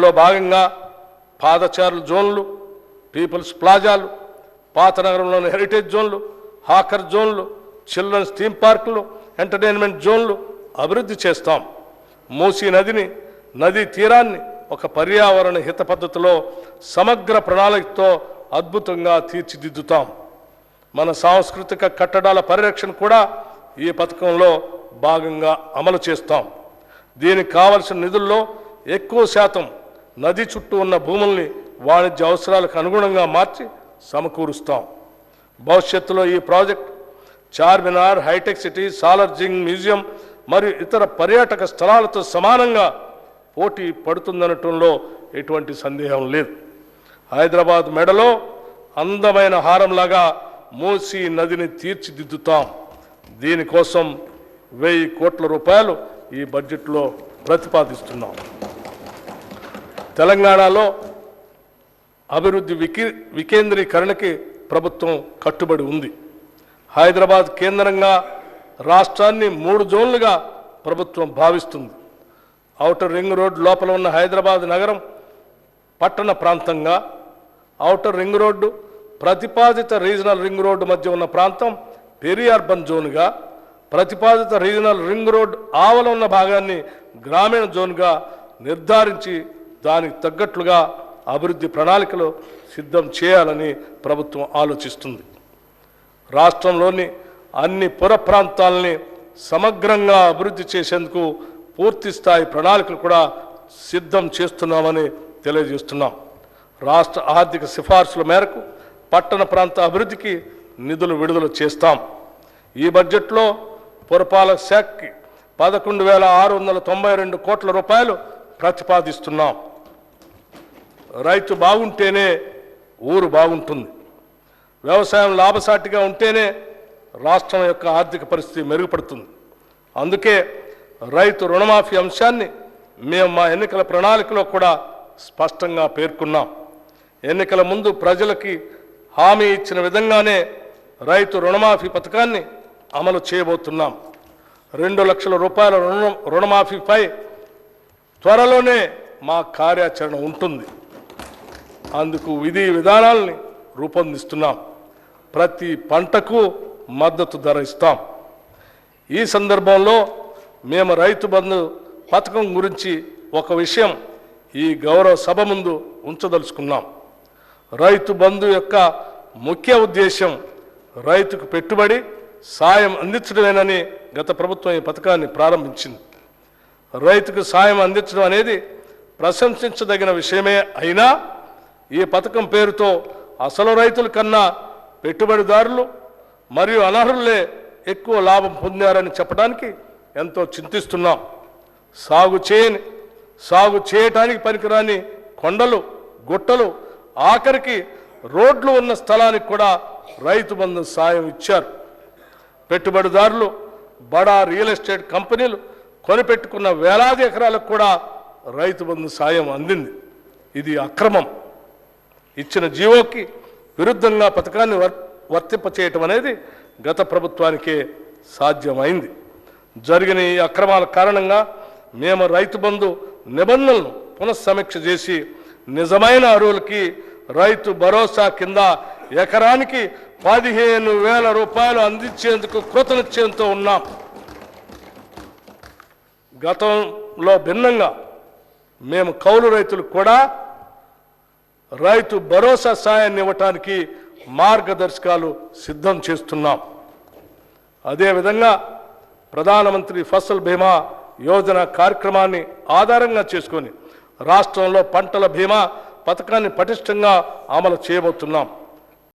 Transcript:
లో భాగంగా పాదచారుల జోన్లు పీపుల్స్ ప్లాజాలు పాత నగరంలోని హెరిటేజ్ జోన్లు హాకర్ జోన్లు చిల్డ్రన్స్ థీమ్ పార్కులు ఎంటర్టైన్మెంట్ జోన్లు అభివృద్ధి చేస్తాం. మూసీ నదిని నదీ తీరాన్ని ఒక పర్యావరణ హిత పద్ధతిలో సమగ్ర ప్రణాళికతో అద్భుతంగా తీర్చిదిద్దుతాం. మన సాంస్కృతిక కట్టడాల పరిరక్షణ కూడా ఈ పథకంలో భాగంగా అమలు చేస్తాం. దీనికి కావలసిన నిధుల్లో ఎక్కువ శాతం నది చుట్టూ ఉన్న భూముల్ని వాణిజ్య అవసరాలకు అనుగుణంగా మార్చి సమకూరుస్తాం. భవిష్యత్తులో ఈ project Charminar Hitech City Salar Jung museum మరియు ఇతర పర్యాటక స్థలాలతో సమానంగా పోటీ పడుతుందనటంలో ఎటువంటి సందేహం లేదు. హైదరాబాద్ మెడలో అందమైన హారంలాగా మూసి నదిని తీర్చిదిద్దుతాం. దీనికోసం వెయ్యి కోట్ల రూపాయలు ఈ బడ్జెట్లో ప్రతిపాదిస్తున్నాం. తెలంగాణలో అభివృద్ధి వికి వికేంద్రీకరణకి ప్రభుత్వం కట్టుబడి ఉంది. హైదరాబాద్ కేంద్రంగా రాష్ట్రాన్ని మూడు జోన్లుగా ప్రభుత్వం భావిస్తుంది. ఔటర్ రింగ్ రోడ్ లోపల ఉన్న హైదరాబాద్ నగరం పట్టణ ప్రాంతంగా ఔటర్ రింగ్ రోడ్డు ప్రతిపాదిత రీజనల్ రింగ్ రోడ్డు మధ్య ఉన్న ప్రాంతం పెరి అర్బన్ జోన్గా ప్రతిపాదిత రీజనల్ రింగ్ రోడ్ ఆవల ఉన్న భాగాన్ని గ్రామీణ జోన్గా నిర్ధారించి దానికి తగ్గట్లుగా అభివృద్ధి ప్రణాళికలు సిద్ధం చేయాలని ప్రభుత్వం ఆలోచిస్తుంది. రాష్ట్రంలోని అన్ని పుర ప్రాంతాలని సమగ్రంగా అభివృద్ధి చేసేందుకు పూర్తి స్థాయి ప్రణాళికలు కూడా సిద్ధం చేస్తున్నామని తెలియజేస్తున్నాం. రాష్ట్ర ఆర్థిక సిఫార్సుల మేరకు పట్టణ ప్రాంత అభివృద్ధికి నిధులు విడుదల చేస్తాం. ఈ బడ్జెట్లో పురపాలక శాఖకి పదకొండు వేల ఆరు వందల తొంభై రెండు కోట్ల రూపాయలు ప్రతిపాదిస్తున్నాం. రైతు బాగుంటేనే ఊరు బాగుంటుంది. వ్యవసాయం లాభసాటిగా ఉంటేనే రాష్ట్రం యొక్క ఆర్థిక పరిస్థితి మెరుగుపడుతుంది. అందుకే రైతు రుణమాఫీ అంశాన్ని మేము మా ఎన్నికల ప్రణాళికలో కూడా స్పష్టంగా పేర్కొన్నాం. ఎన్నికల ముందు ప్రజలకి హామీ ఇచ్చిన విధంగానే రైతు రుణమాఫీ పథకాన్ని అమలు చేయబోతున్నాం. రెండు లక్షల రూపాయల రుణ రుణమాఫీపై త్వరలోనే మా కార్యాచరణ ఉంటుంది. అందుకు విధి విధానాల్ని రూపొందిస్తున్నాం. ప్రతి పంటకు మద్దతు ధర ఇస్తాం. ఈ సందర్భంలో మేము రైతు బంధు పథకం గురించి ఒక విషయం ఈ గౌరవ సభ ముందు ఉంచదలుచుకున్నాం. రైతు బంధు యొక్క ముఖ్య ఉద్దేశం రైతుకు పెట్టుబడి సాయం అందించడమేనని గత ప్రభుత్వం ఈ పథకాన్ని ప్రారంభించింది. రైతుకు సాయం అందించడం అనేది ప్రశంసించదగిన విషయమే అయినా ఈ పథకం పేరుతో అసలు రైతుల కన్నా పెట్టుబడిదారులు మరియు అనర్హులే ఎక్కువ లాభం పొందారని చెప్పడానికి ఎంతో చింతిస్తున్నాం. సాగు చేయని సాగు చేయటానికి పనికిరాని కొండలు గుట్టలు ఆఖరికి రోడ్లు ఉన్న స్థలానికి కూడా రైతు బంధు సాయం ఇచ్చారు. పెట్టుబడిదారులు బడా రియల్ ఎస్టేట్ కంపెనీలు కొనిపెట్టుకున్న వేలాది ఎకరాలకు కూడా రైతు బంధు సాయం అందింది. ఇది అక్రమం. ఇచ్చిన జీవోకి విరుద్ధంగా పథకాన్ని వర్ వర్తింపచేయటం అనేది గత ప్రభుత్వానికే సాధ్యమైంది. జరిగిన ఈ అక్రమాల కారణంగా మేము రైతు బంధు నిబంధనలను పునఃసమీక్ష చేసి నిజమైన అరువులకి రైతు భరోసా కింద ఎకరానికి పదిహేను వేల రూపాయలు అందించేందుకు కృతనిశ్చయంతో ఉన్నాం. గతంలో భిన్నంగా మేము కౌలు రైతులు కూడా రైతు భరోసా సాయాన్ని ఇవ్వటానికి మార్గదర్శకాలు సిద్ధం చేస్తున్నాం. అదేవిధంగా ప్రధానమంత్రి ఫసల్ బీమా యోజన కార్యక్రమాన్ని ఆధారంగా చేసుకొని రాష్ట్రంలో పంటల బీమా పథకాన్ని పటిష్టంగా అమలు చేయబోతున్నాం.